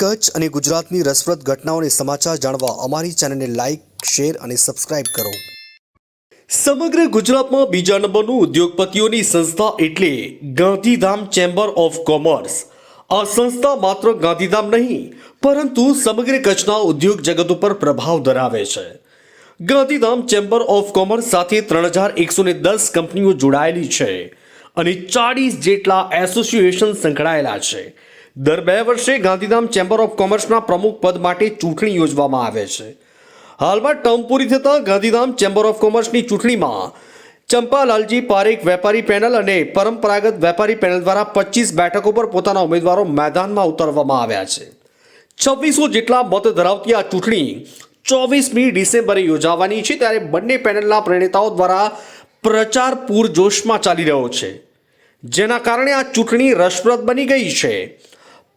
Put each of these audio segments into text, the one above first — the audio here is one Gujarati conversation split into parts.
કચ્છ અને ગુજરાતની રસપ્રદ ઘટનાઓને સમાચાર જાણવા અમારી ચેનલને લાઇક શેર અને સબસ્ક્રાઇબ કરો. સમગ્ર ગુજરાતમાં બીજા નંબરનું ઉદ્યોગપતિઓની સંસ્થા એટલે ગાંધીધામ ચેમ્બર ઓફ કોમર્સ. આ સંસ્થા માત્ર ગાંધીધામ નહીં, પરંતુ સમગ્ર કચ્છના ઉદ્યોગ જગત ઉપર પ્રભાવ ધરાવે છે. ગાંધીધામ ચેમ્બર ઓફ કોમર્સ સાથે ત્રણ હજાર એકસો ને દસ કંપનીઓ જોડાયેલી છે અને ચાળીસ જેટલા એસોસિએશન સંકળાયેલા છે. દર બે વર્ષે ગાંધીધામ ચેમ્બર ઓફ કોમર્સના પ્રમુખ પદ માટે ચૂંટણી યોજવામાં આવે છે. હાલમાં ટર્મ પૂરી થતાં ગાંધીધામ ચેમ્બર ઓફ કોમર્સની ચૂંટણીમાં ચંપાલાલજી પારેખ વેપારી પેનલ અને પરંપરાગત વેપારી પેનલ દ્વારા પચીસ બેઠકો પર પોતાના ઉમેદવારો મેદાનમાં ઉતારવામાં આવ્યા છે. છવ્વીસો જેટલા મત ધરાવતી આ ચૂંટણી ચોવીસમી ડિસેમ્બરે યોજાવાની છે, ત્યારે બંને પેનલના પ્રણેતાઓ દ્વારા પ્રચાર પૂરજોશમાં ચાલી રહ્યો છે. જેના કારણે આ ચૂંટણી રસપ્રદ બની ગઈ છે.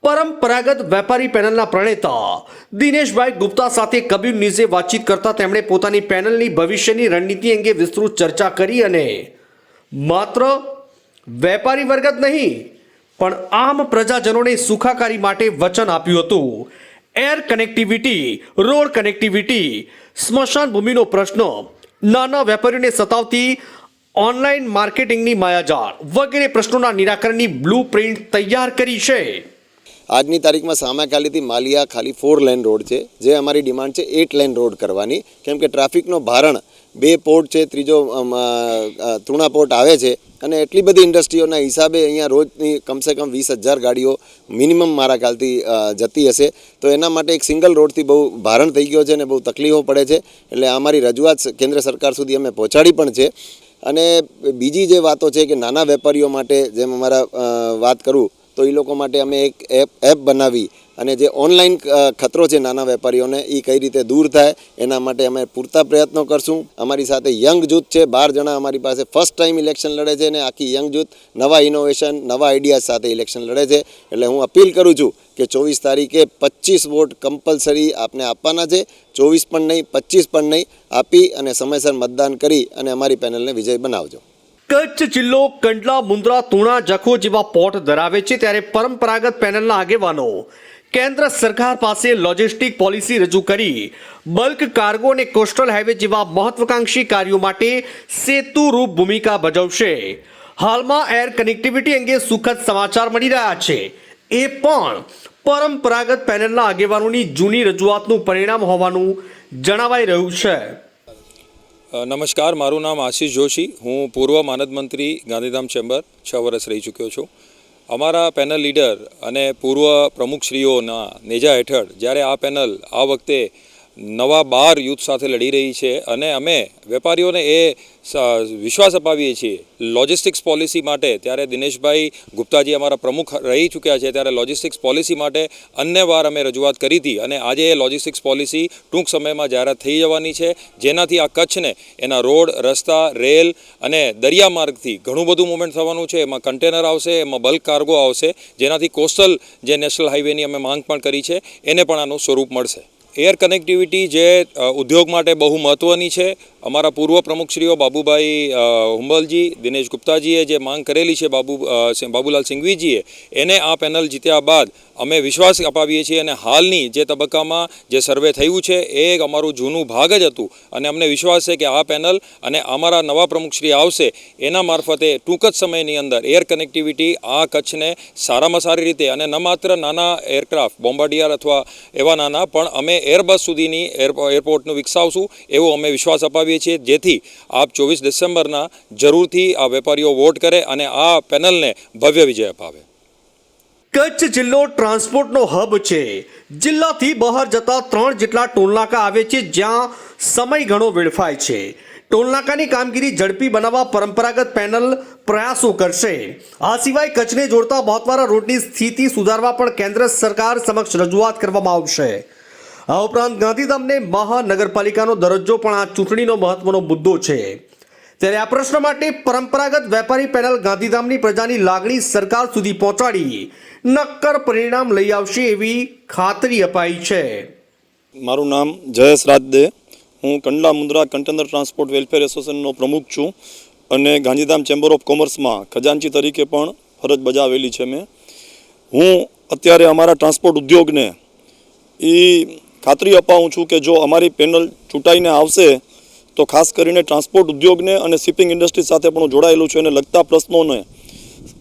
પરંપરાગત વેપારી પેનલના પ્રણેતા દિનેશભાઈ ગુપ્તા સાથે કબીર ન્યૂઝે વાતચીત કરતા તેમણે પોતાની પેનલની ભવિષ્યની રણનીતિ અંગે વિસ્તૃત ચર્ચા કરી અને માત્ર વેપારી વર્ગ જ નહીં, પણ આમ પ્રજાજનોને સુખાકારી માટે વચન આપ્યું હતું. એર કનેક્ટિવિટી, રોડ કનેક્ટિવિટી, સ્મશાન ભૂમિનો પ્રશ્ન, નાના વેપારીઓને સતાવતી ઓનલાઈન માર્કેટિંગની માયાજાળ વગેરે પ્રશ્નોના નિરાકરણની બ્લુ પ્રિન્ટ તૈયાર કરી છે. આજની તારીખમાં સામાખાલીથી માલિયા ખાલી ફોર લેન રોડ છે, જે અમારી ડિમાન્ડ છે એટ લેન રોડ કરવાની. કેમ કે ટ્રાફિકનો ભારણ બે પોર્ટ છે, ત્રીજો તૃણા પોર્ટ આવે છે અને એટલી બધી ઇન્ડસ્ટ્રીઓના હિસાબે અહીંયા રોજની કમસે કમ વીસ હજાર ગાડીઓ મિનિમમ મારા ખ્યાલથી જતી હશે. તો એના માટે એક સિંગલ રોડથી બહુ ભારણ થઈ ગયો છે અને બહુ તકલીફો પડે છે. એટલે અમારી રજૂઆત કેન્દ્ર સરકાર સુધી અમે પહોંચાડી પણ છે. અને બીજી જે વાતો છે કે નાના વેપારીઓ માટે જેમ અમારા વાત કરું તો એ લોકો માટે અમે એક એપ એપ બનાવી અને જે ઓનલાઈન ખતરો છે નાના વેપારીઓને એ કઈ રીતે દૂર થાય, એના માટે અમે પૂરતા પ્રયત્નો કરશું. અમારી સાથે યંગ જૂથ છે, બાર જણા અમારી પાસે ફર્સ્ટ ટાઈમ ઇલેક્શન લડે છે અને આખી યંગ જૂથ નવા ઇનોવેશન નવા આઈડિયા સાથે ઇલેક્શન લડે છે. એટલે હું અપીલ કરું છું કે ચોવીસ તારીખે પચીસ વોટ કમ્પલસરી આપને આપવાના છે. ચોવીસ પણ નહીં પચીસ પણ નહીં, આપી અને સમયસર મતદાન કરી અને અમારી પેનલને વિજય બનાવજો. કચ્છ જિલ્લો કંડલા મુન્દ્રા તુણા જખો જેવા પોર્ટ ધરાવે છે ત્યારે પરંપરાગત પેનલના આગેવાનો કેન્દ્ર સરકાર પાસે લોજિસ્ટિક પોલિસી રજૂ કરી બલ્ક કાર્ગો અને કોસ્ટલ હાઈવે જેવા મહત્વાકાંક્ષી કાર્યો માટે સેતુરૂપ ભૂમિકા ભજવશે. હાલમાં એર કનેક્ટિવિટી અંગે સુખદ સમાચાર મળી રહ્યા છે. એ પણ પરંપરાગત પેનલના આગેવાનોની જૂની રજૂઆતનું પરિણામ હોવાનું જણાવાઈ રહ્યું છે. નમસ્કાર, મારું નામ આશીષ જોશી. હું પૂર્વ માનદ મંત્રી, ગાંધીધામ ચેમ્બર છ વર્ષ રહી ચૂક્યો છું. અમારા પેનલ લીડર અને પૂર્વ પ્રમુખશ્રીઓના નેજા હેઠળ જ્યારે આ પેનલ આ વખતે નવા બાર યુથ સાથે લડી રહી છે અને અમે વેપારીઓને એ વિશ્વાસ અપાવીએ છીએ. લોજિસ્ટિક્સ પોલિસી માટે ત્યારે દિનેશભાઈ ગુપ્તાજી અમારા પ્રમુખ રહી ચૂક્યા છે ત્યારે લોજિસ્ટિક્સ પોલિસી માટે અન્ય વાર અમે રજૂઆત કરી હતી અને આજે એ લોજિસ્ટિક્સ પોલિસી ટૂંક સમયમાં જાહેરાત થઈ જવાની છે. જેનાથી આ કચ્છને એના રોડ, રસ્તા, રેલ અને દરિયા માર્ગથી ઘણું બધું મુવમેન્ટ થવાનું છે. એમાં કન્ટેનર આવશે, એમાં બલ્ક કાર્ગો આવશે. જેનાથી કોસ્ટલ જે નેશનલ હાઈવેની અમે માંગ પણ કરી છે, એને પણ આનું સ્વરૂપ મળશે. એર કનેક્ટિવિટી જે ઉદ્યોગ માટે બહુ મહત્ત્વની છે. અમારા પૂર્વ પ્રમુખશ્રીઓ બાબુભાઈ હુંબલજી, દિનેશ ગુપ્તાજીએ જે માંગ કરેલી છે બાબુ બાબુલાલ સિંઘવીજીએ, એને આ પેનલ જીત્યા બાદ અમે વિશ્વાસ અપાવીએ છીએ અને હાલની જે તબક્કામાં જે સર્વે થયું છે, એ એક અમારું જૂનું ભાગ જ હતું. અને અમને વિશ્વાસ છે કે આ પેનલ અને અમારા નવા પ્રમુખશ્રી આવશે, એના મારફતે ટૂંક જ સમયની અંદર એર કનેક્ટિવિટી આ કચ્છને સારામાં સારી રીતે, અને ન માત્ર નાના એરક્રાફ્ટ, બોમ્બાર્ડિયર અથવા એવા નાના, પણ અમે એરબસ સુધીની એરપોર્ટનું વિકસાવશું, એવો અમે વિશ્વાસ અપાવીએ છીએ. જેથી આપ ચોવીસ ડિસેમ્બરના જરૂરથી આ વેપારીઓ વોટ કરે અને આ પેનલને ભવ્ય વિજય અપાવે. કચ્છ જિલ્લો ટ્રાન્સપોર્ટનો હબ છે. જિલ્લાથી બહાર જતા ત્રણ જેટલા ટોલનાકા આવે છે, જ્યાં સમય ઘણો વેડફાય છે. ટોલનાકાની કામગીરી ઝડપી બનાવવા પરંપરાગત પેનલ પ્રયાસો કરશે. આ સિવાય કચ્છને જોડતા બહોતવારા રોડની સ્થિતિ સુધારવા પણ કેન્દ્ર સરકાર સમક્ષ રજૂઆત કરવામાં આવશે. આ ઉપરાંત ગાંધીધામને મહાનગરપાલિકાનો દરજ્જો પણ આ ચૂંટણીનો મહત્વનો મુદ્દો છે. ત્યારે આ પ્રશ્ન માટે પરંપરાગત વેપારી પેનલ ગાંધીધામની પ્રજાની લાગણી સરકાર સુધી પહોંચાડી નક્કર પરિણામ લઈ આવશે એવી ખાતરી અપાઈ છે. મારું નામ જયેશ રાજદે. હું Kandla Mundra container transport welfare એસોસિએશનનો પ્રમુખ છું અને ગાંધીધામ ચેમ્બર ઓફ કોમર્સમાં ખજાનચી તરીકે પણ ફરજ બજાવેલી છે મેં. હું અત્યારે અમારા ટ્રાન્સપોર્ટ ઉદ્યોગને એ ખાતરી અપાવું છું કે જો અમારી પેનલ ચૂંટાઈને આવશે, તો ખાસ કરીને ટ્રાન્સપોર્ટ ઉદ્યોગને અને શિપિંગ ઇન્ડસ્ટ્રી સાથે પણ જોડાયેલું છું અને લગતા પ્રશ્નોને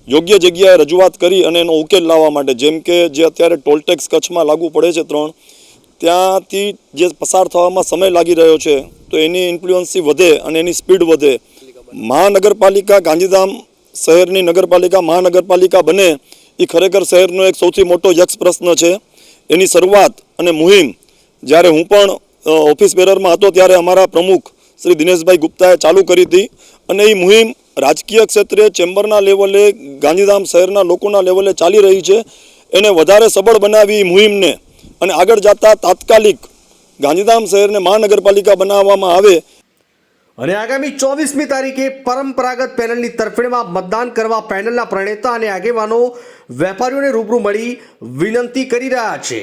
યોગ્ય જગ્યાએ રજૂઆત કરી અને એનો ઉકેલ લાવવા માટે, જેમ કે જે અત્યારે ટોલટેક્સ કચ્છમાં લાગુ પડે છે ત્રણ, ત્યાંથી જે પસાર થવામાં સમય લાગી રહ્યો છે, તો એની ઇન્ફ્લુઅન્સી વધે અને એની સ્પીડ વધે. મહાનગરપાલિકા ગાંધીધામ શહેરની નગરપાલિકા મહાનગરપાલિકા બને એ ખરેખર શહેરનો એક સૌથી મોટો યક્ષ પ્રશ્ન છે. એની શરૂઆત અને મુહિમ જ્યારે હું પણ ઓફિસ બેરરમાં હતો ત્યારે અમારા પ્રમુખ શ્રી દિનેશભાઈ ગુપ્તાએ ચાલુ કરી હતી અને એ મુહિમ રાજકીય ક્ષેત્રે ચેમ્બરના લેવલે, ગાંધીધામ શહેરના લોકોના લેવલે ચાલી રહી છે. એને વધારે સબળ બનાવી મુહિમને અને આગળ જતા તાત્કાલિક ગાંધીધામ શહેરને મહાનગરપાલિકા બનાવવામાં આવે. અને આગામી ચોવીસમી તારીખે પરંપરાગત પેનલની તરફેણમાં મતદાન કરવા પેનલના પ્રણેતા અને આગેવાનો, વેપારીઓને રૂબરૂ મળી વિનંતી કરી રહ્યા છે.